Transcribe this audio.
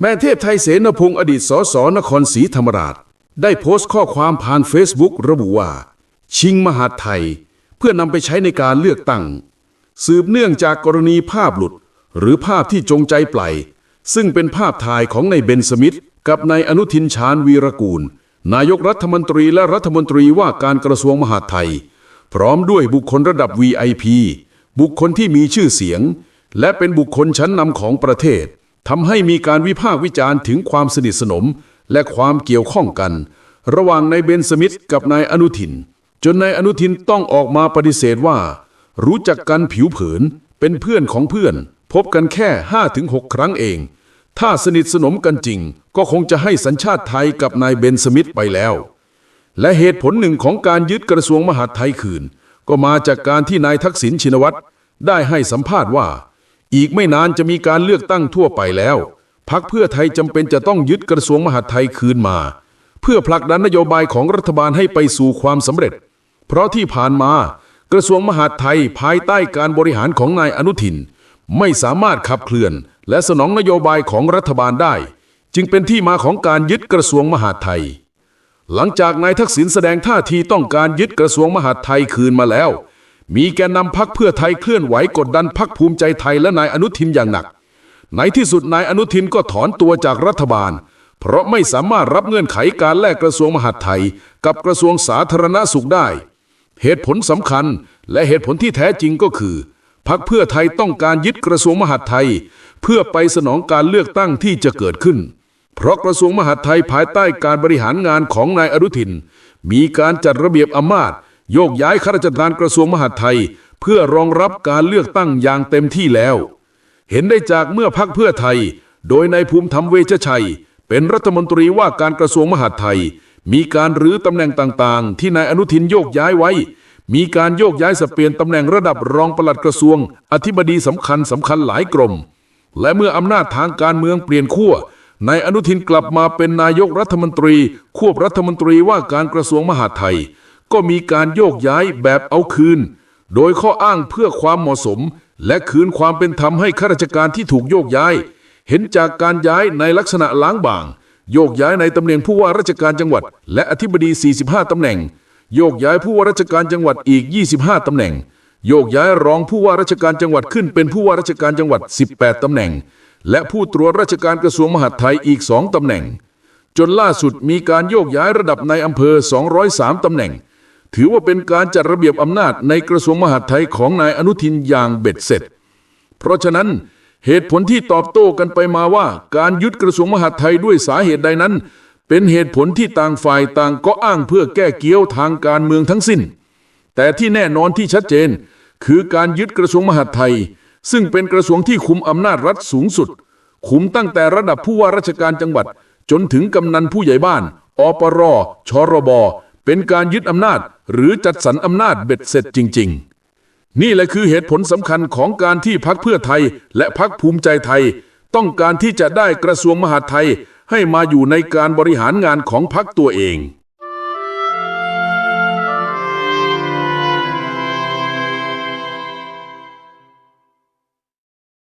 แม่เทพไทยเสนพงศ์อดีตสสนครศรีธรรมราช ได้โพสต์ข้อความผ่านเฟซบุ๊กระบุว่า ชิงมหาไทย เพื่อนำไปใช้ในการเลือกตั้ง สืบเนื่องจากกรณีภาพหลุด หรือภาพที่จงใจปล่อยซึ่งเป็นภาพถ่ายของนายเบนสมิธกับนายอนุทินชาญวีรกูล นายกรัฐมนตรีและรัฐมนตรีว่าการกระทรวงมหาดไทย พร้อมด้วยบุคคลระดับ VIP บุคคลที่มีชื่อเสียง และเป็นบุคคลชั้นนำของประเทศ ทำให้มีการวิพากษ์วิจารณ์ถึงความสนิทสนม และความเกี่ยวข้องกัน ระหว่างนายเบนสมิธกับนายอนุทิน จนนายอนุทินต้องออกมาปฏิเสธว่า รู้จักกันผิวเผิน เป็นเพื่อนของเพื่อน พบกันแค่ 5-6 ครั้งเอง ถ้าสนิทสนมกันจริง ก็คงจะให้สัญชาติไทยกับนายเบนสมิธไปแล้ว และเหตุผลหนึ่งของการยึดกระทรวงมหาดไทยคืน ก็มาจากการที่นายทักษิณชินวัตรได้ให้สัมภาษณ์ว่า อีกไม่นานจะมีการเลือกตั้งทั่วไปแล้วพักเพื่อไทยจำเป็นจะต้องยึดกระทรวงมหาดไทยคืนมา เพื่อผลักดันนโยบายของรัฐบาลให้ไปสู่ความสำเร็จ เพราะที่ผ่านมากระทรวงมหาดไทยภายใต้การบริหารของนายอนุทิน ไม่สามารถขับเคลื่อน และสนองนโยบายของรัฐบาลได้ จึงเป็นที่มาของการยึดกระทรวงมหาดไทย หลังจากนายทักษิณแสดงท่าทีต้องการยึดกระทรวงมหาดไทยคืนมาแล้ว มีแกนนำพักเพื่อไทยเคลื่อนไหวกดดันพักภูมิใจไทยและนายอนุทินอย่างหนัก ในที่สุดนายอนุทินก็ถอนตัวจากรัฐบาล เพราะไม่สามารถรับเงื่อนไขการแลกกระทรวงมหาดไทย กับกระทรวงสาธารณสุขได้ เหตุผลสำคัญและเหตุผลที่แท้จริงก็คือพักเพื่อไทยต้องการยึดกระทรวงมหาดไทย เพื่อไปสนองการเลือกตั้งที่จะเกิดขึ้น เพราะกระทรวงมหาดไทยภายใต้การบริหารงานของนายอนุทิน มีการจัดระเบียบอำนาจ โยกย้ายข้าราชการกระทรวงมหาดไทย เพื่อรองรับการเลือกตั้งอย่างเต็มที่แล้ว เห็นได้จากเมื่อพักเพื่อไทย โดยนายภูมิธรรมเวชชัย เป็นรัฐมนตรีว่าการกระทรวงมหาดไทย มีการรื้อตำแหน่งต่างๆ ที่นายอนุทินโยกย้ายไว้ มีการโยกย้ายสเปลี่ยนตำแหน่งระดับรองปลัดกระทรวง อธิบดีสำคัญสำคัญหลายกรม และเมื่ออำนาจทางการเมืองเปลี่ยนขั้วนายอนุทินกลับมาเป็นนายกรัฐมนตรี ควบรัฐมนตรีว่าการกระทรวงมหาดไทย ก็มีการโยกย้ายแบบเอาคืน โดยข้ออ้างเพื่อความเหมาะสม และคืนความเป็นธรรมให้ข้าราชการที่ถูกโยกย้าย เห็นจากการย้ายในลักษณะล้างบาง โยกย้ายในตำแหน่งผู้ว่าราชการจังหวัด และอธิบดี 45 ตำแหน่ง โยกย้ายผู้ว่าราชการจังหวัดอีก 25 ตำแหน่ง โยกย้ายรองผู้ว่าราชการจังหวัดขึ้นเป็นผู้ว่าราชการจังหวัด 18 ตำแหน่ง และผู้ตรวจราชการกระทรวงมหาดไทยอีก 2 ตำแหน่งจนล่าสุดมีการโยกย้ายระดับในอำเภอ 203 ตำแหน่ง ถือว่าเป็นการจัดระเบียบอำนาจในกระทรวงมหาดไทยของนายอนุทินอย่างเบ็ดเสร็จ เพราะฉะนั้นเหตุผลที่ตอบโต้กันไปมาว่า การยึดกระทรวงมหาดไทยด้วยสาเหตุใดนั้น เป็นเหตุผลที่ต่างฝ่ายต่างก็อ้างเพื่อแก้เกี้ยวทางการเมืองทั้งสิ้น แต่ที่แน่นอนที่ชัดเจน คือการยึดกระทรวงมหาดไทย ซึ่งเป็นกระทรวงที่คุมอำนาจรัฐสูงสุด คุมตั้งแต่ระดับผู้ว่าราชการจังหวัด จนถึงกำนันผู้ใหญ่บ้านอปรชรบ เป็นการยึดอำนาจหรือจัดสรรอำนาจเบ็ดเสร็จจริง ๆ นี่แหละคือเหตุผลสำคัญของการที่พักเพื่อไทยและพักภูมิใจไทย ต้องการที่จะได้กระทรวงมหาดไทยให้มาอยู่ในการบริหารงานของพักตัวเอง